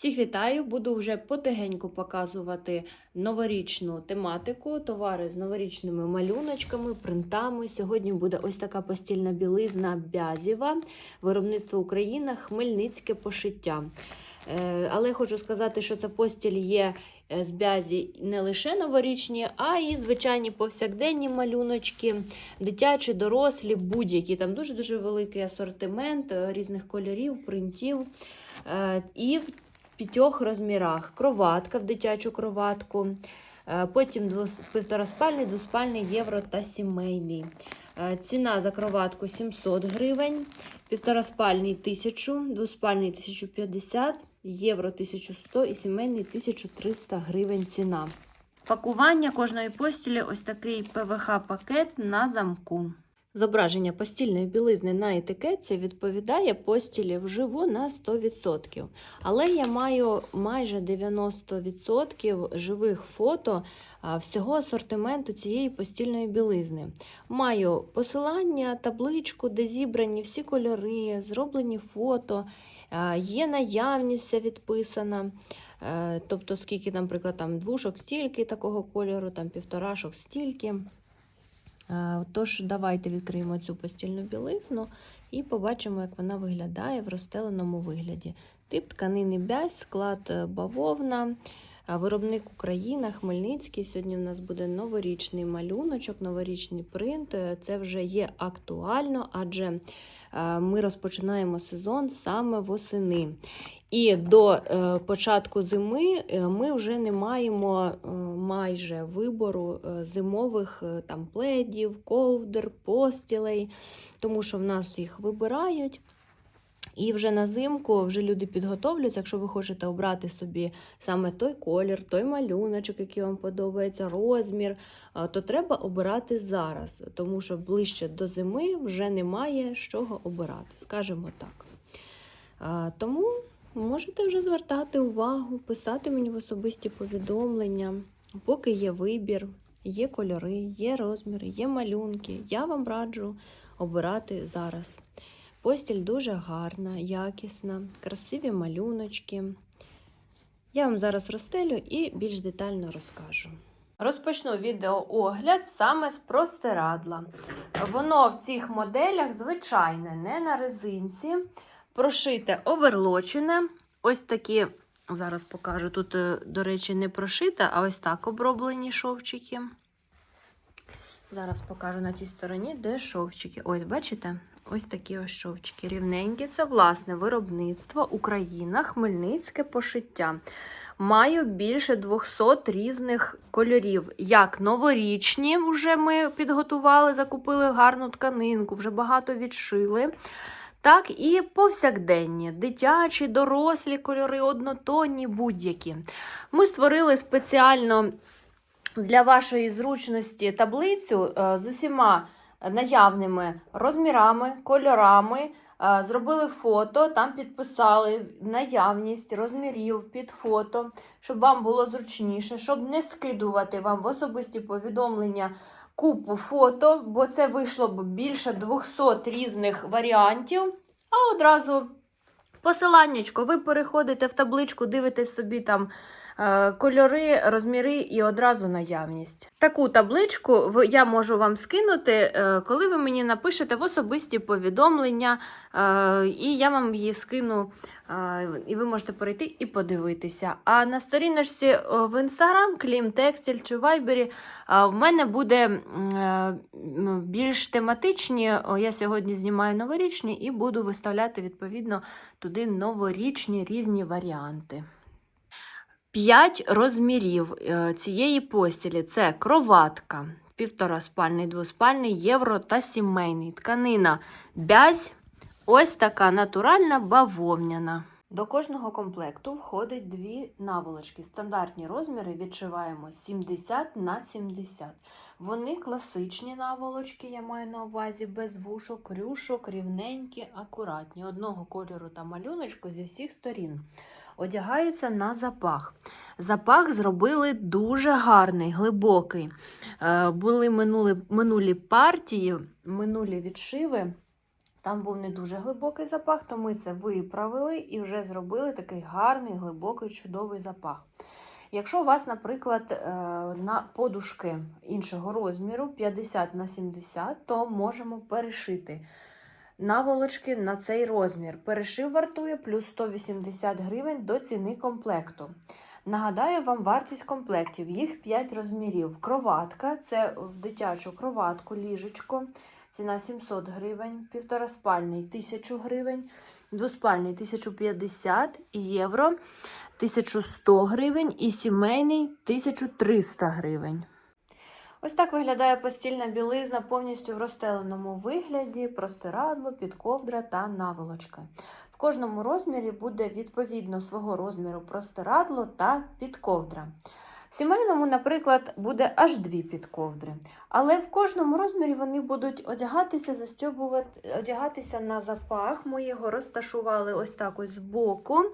Всіх вітаю! Буду вже потихеньку показувати новорічну тематику, товари з новорічними малюночками, принтами. Сьогодні буде ось така постільна білизна Бязєва, виробництво Україна, Хмельницьке пошиття. Е, Але хочу сказати, що ця постіль є е, з бязі не лише новорічні, а й звичайні повсякденні малюночки, дитячі, дорослі, будь-які. Там дуже-дуже великий асортимент е, різних кольорів, принтів. І п'ятьох розмірах. Кроватка в дитячу кроватку, е, потім півтораспальний, двоспальний євро та сімейний. Е, Ціна за кроватку 700 гривень, півтораспальний 1000, двоспальний 1050, євро 1100 і сімейний 1300 гривень ціна. Пакування кожної постілі ось такий ПВХ-пакет на замку. Зображення постільної білизни на етикетці відповідає постілі вживу на 100%. Але я маю майже 90% живих фото всього асортименту цієї постільної білизни. Маю посилання, табличку, де зібрані всі кольори, зроблені фото, є наявність відписана. Е, Тобто, скільки, наприклад, там двушок стільки такого кольору, там півторашок стільки. Е, Тож, давайте відкриємо цю постільну білизну і побачимо, як вона виглядає в розстеленому вигляді. Тип тканини бязь, склад е, бавовна, виробник Україна, Хмельницький. Сьогодні у нас буде новорічний малюночок, новорічний принт. Це вже є актуально, адже е, ми розпочинаємо сезон саме восени. І до е, початку зими е, ми вже не маємо майже вибору зимових там пледів, ковдр, постілей, тому що в нас їх вибирають. І вже на зимку вже люди підготовлюються. Якщо ви хочете обрати собі саме той колір, той малюночок, який вам подобається, розмір, то треба обирати зараз, тому що ближче до зими вже немає з чого обирати, скажімо так. Тому можете вже звертати увагу, писати мені в особисті повідомлення, поки є вибір, є кольори, є розміри, є малюнки. Я вам раджу обирати зараз. Постіль дуже гарна, якісна, красиві малюночки. Я вам зараз розстелю і більш детально розкажу. Розпочну відеоогляд саме з простирадла. Воно в цих моделях звичайне, не на резинці. Прошите оверлочене. Ось такі, зараз покажу. Тут, е, до речі, не прошите, а ось так оброблені шовчики. Зараз покажу на тій стороні, де шовчики. Ось, бачите? Ось такі ось шовчики рівненькі. Це власне виробництво Україна, Хмельницьке пошиття. Маю більше 200 різних кольорів. Як новорічні, вже ми підготували, закупили гарну тканинку, вже багато відшили. Так і повсякденні, дитячі, дорослі кольори, однотонні, будь-які. Ми створили спеціально для вашої зручності таблицю е, з усіма наявними розмірами, кольорами. Е, Зробили фото, там підписали наявність розмірів під фото, щоб вам було зручніше, щоб не скидувати вам в особисті повідомлення купу фото, бо це вийшло б більше 200 різних варіантів. А одразу посиланнячко, ви переходите в табличку, дивитесь собі там е, кольори, розміри і одразу наявність. Таку табличку я можу вам скинути, е, коли ви мені напишете в особисті повідомлення, е, і я вам її скину. І ви можете перейти і подивитися. А на сторіночці в інстаграм, Клім Текстиль чи Вайбері, В мене буде е, більш тематичні. Я сьогодні знімаю новорічні і буду виставляти відповідно туди новорічні різні варіанти. П'ять розмірів е, цієї постілі це кроватка, півтораспальний, двоспальний, євро та сімейний. Тканина бязь, ось така натуральна бавовняна. До кожного комплекту входить дві наволочки. Стандартні розміри відшиваємо 70 на 70. Вони класичні наволочки, я маю на увазі, без вушок, рюшок, рівненькі, акуратні. Одного кольору та малюночку зі всіх сторін. Одягаються на запах. Запах зробили дуже гарний, глибокий. Е, Були минулі, минулі партії, минулі відшиви. Там був не дуже глибокий запах, то ми це виправили і вже зробили такий гарний, глибокий, чудовий запах. Якщо у вас, наприклад, е, на подушки іншого розміру 50 на 70, то можемо перешити наволочки на цей розмір. Перешив вартує плюс 180 гривень до ціни комплекту. Нагадаю вам вартість комплектів. Їх 5 розмірів. Кроватка це в дитячу кроватку, ліжечко. Ціна 700 гривень, півтораспальний 1000 гривень, двоспальний 1050 євро, 1100 гривень і сімейний 1300 гривень. Ось так виглядає постільна білизна повністю в розстеленому вигляді, простирадло, підковдра та наволочка. В кожному розмірі буде відповідно свого розміру простирадло та підковдра. В сімейному, наприклад, буде аж дві підковдри. Але в кожному розмірі вони будуть одягатися, застьобувати, одягатися на запах. Ми його розташували ось так ось збоку,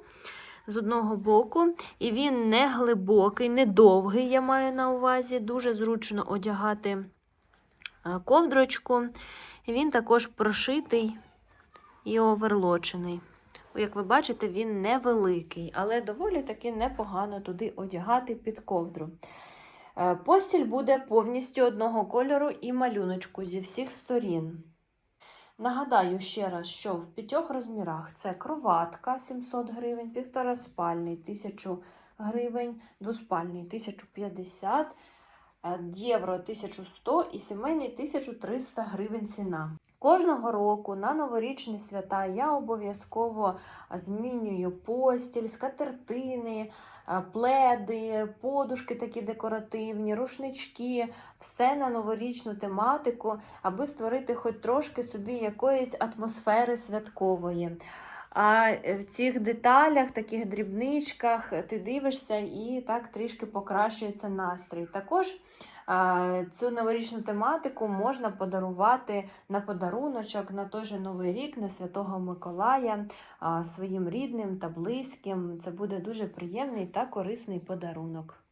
з одного боку. І він не глибокий, не довгий, я маю на увазі. Дуже зручно одягати е, ковдрочку. Він також прошитий і оверлочений. Як ви бачите, він невеликий, але доволі таки непогано туди одягати під ковдру. Е, Постіль буде повністю одного кольору і малюночку зі всіх сторін. Нагадаю ще раз, що в п'ятьох розмірах це кроватка 700 гривень, півтораспальний 1000 гривень, двоспальний 1050, е, євро 1100 і сімейний 1300 гривень ціна. Кожного року на новорічні свята я обов'язково змінюю постіль, скатертини, е, пледи, подушки такі декоративні, рушнички, все на новорічну тематику, аби створити хоч трошки собі якоїсь атмосфери святкової. А в цих деталях, таких дрібничках, ти дивишся і так трішки покращується настрій. Також цю новорічну тематику можна подарувати на подаруночок на той же Новий рік, на Святого Миколая, своїм рідним та близьким. Це буде дуже приємний та корисний подарунок.